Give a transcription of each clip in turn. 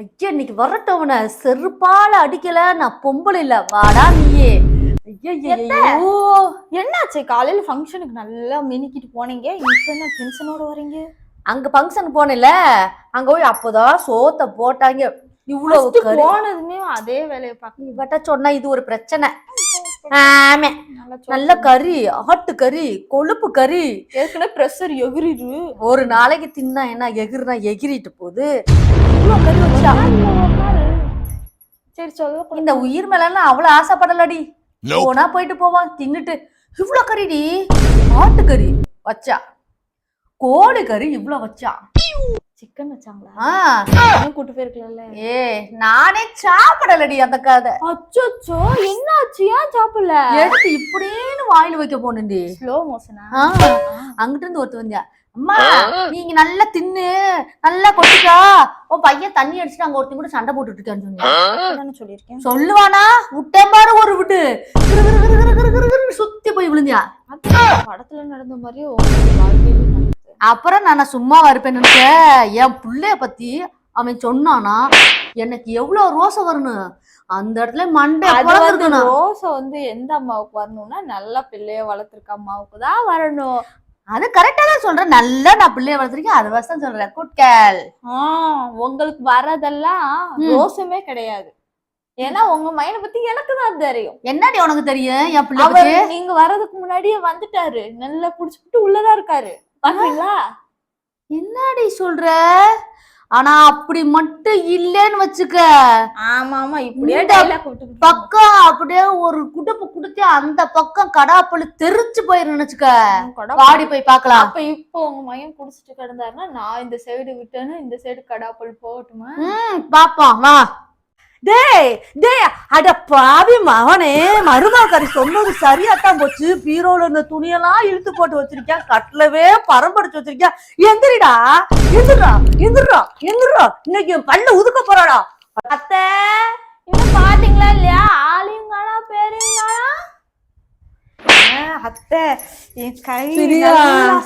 ஐயா இன்னைக்கு வரட்டவன செருப்பால அடிக்கல நான் பொம்பளை இல்ல. வாடா நீயே. என்னாச்சு? காலையில ஃபங்க்ஷனுக்கு நல்லா மினிக்கிட்டு போனீங்க. இப்ப என்ன டென்ஷனோட வரீங்க? அங்க ஃபங்க்ஷன் போனேல அங்க போய் அப்பதான் சோத்த போட்டாங்க. இவ்வளவு போனதுமே அதே வேலையை பார்க்க இவட்ட சொன்னா இது ஒரு பிரச்சனை. ஆமே. நல்லா கறி ஆட்டு கறி கொழுப்பு கறி. ஏற்கனவே ப்ரெஷர் எகிரிடு ஒரு நாளைக்கு தின்னா என்ன எகிர்னா எகிரிட்டு போகுது. இவ்வளவு கறி வச்சா? சரி சொல்ல இந்த உயிர் மேல நான் அவ்வளவு ஆசைப்படலடி போனா போயிட்டு போவான் தின்னுட்டு. இவ்ளோ கறிடி. ஆட்டு கறி வச்சா. கோழி கறி இவ்ளோ வச்சா. சிக்கன் வச்சாங்களா? கூட்டு போயிருக்கலாம்ல. ஏ நானே சாப்பிடலடி அந்த கதை. அச்சோ என்னாச்சு? ஏன் சாப்பிடல? எடுத்து இப்படின்னு வாயில வைக்க போனேன்டி. ஸ்லோ மோஷனா ஆ, அங்கிட்டு இருந்து ஒருத்த வந்தியா அம்மா நீங்க நல்லா தின்னு நல்லா கொட்டிக்கா. உன் பையன் தண்ணி அடிச்சுட்டு அங்க ஒருத்தன் கூட சண்டை போட்டுட்டு இருக்கான்னு சொன்னேன் தானே சொல்லியிருக்கேன். சொல்லுவானா? விட்டேன் பாரு ஒரு விட்டு. சுத்தி போய் விழுந்தியா? படத்துல நடந்த மாதிரியே அப்புறம் நான் சும்மா இருப்பேன்னு என் புள்ளைய பத்தி அவன் சொன்னானா? எனக்கு எவ்வளவு ரோசை வரணும் அந்த இடத்துல மண்டை பிளந்திருக்கணும் ரோசை வந்து எந்த அம்மாவுக்கு வரணும்னா நல்லா பிள்ளைய வளர்த்துருக்க அம்மாவுக்கு தான் வரணும். அது கரெக்டா தான் சொல்றேன். நல்லா நான் பிள்ளைய வளர்த்துருக்கேன். அது வருஷம் சொல்றேன். குட்கேல் உங்களுக்கு வரதெல்லாம் ம். ரோசமே கிடையாது. ஏன்னா உங்க மைண்ட பத்தி எனக்கு தான் தெரியும். என்னடி உனக்கு தெரியும்? என் பிள்ளை நீங்க வர்றதுக்கு முன்னாடியே வந்துட்டாரு. நல்லா புடிச்சுட்டு உள்ளதா இருக்காரு. பாக்குறீங்களா என்னடி சொல்ற? ஆனா அப்படி மட்டும் இல்லைன்னு வச்சுக்க. ஆமா ஆமா இப்படியே பக்கம் அப்படியே ஒரு குடுப்பு குடுத்து அந்த பக்கம் கடாப்பழு தெரிச்சு போயிரு நினைச்சுக்க. பாடி போய் பார்க்கலாம். அப்ப இப்போ உங்க மையம் குடிச்சிட்டு கிடந்தாருன்னா நான் இந்த சைடு விட்டேன்னு இந்த சைடு கடாப்பல் போகட்டுமா? ம் பாப்போம் வா. டேய் டேய் அட பாவி மகனே மருமகரி சொன்னது சரியாத்தான் போச்சு. பீரோல இருந்த துணியெல்லாம் இழுத்து போட்டு வச்சிருக்கேன். கட்டலவே பரம்படிச்சு வச்சிருக்கேன். எந்திரிடா எந்திரா எந்திரா எந்திரா இன்னைக்கு என் பல்ல உதுக்க போறாடா. அத்தை அத்தை என் கை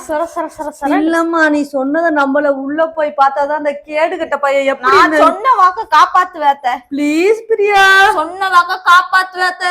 சர சர சர சர. இல்லம்மா நீ சொன்னதை நம்மள உள்ள போய் பார்த்தாதான் அந்த கேடு கட்ட பையன் நான் எப்படி சொன்ன வாக்க காப்பாத்துவேத்த ப்ளீஸ் பிரியா. சொன்ன வாக்க காப்பாத்துவேத்த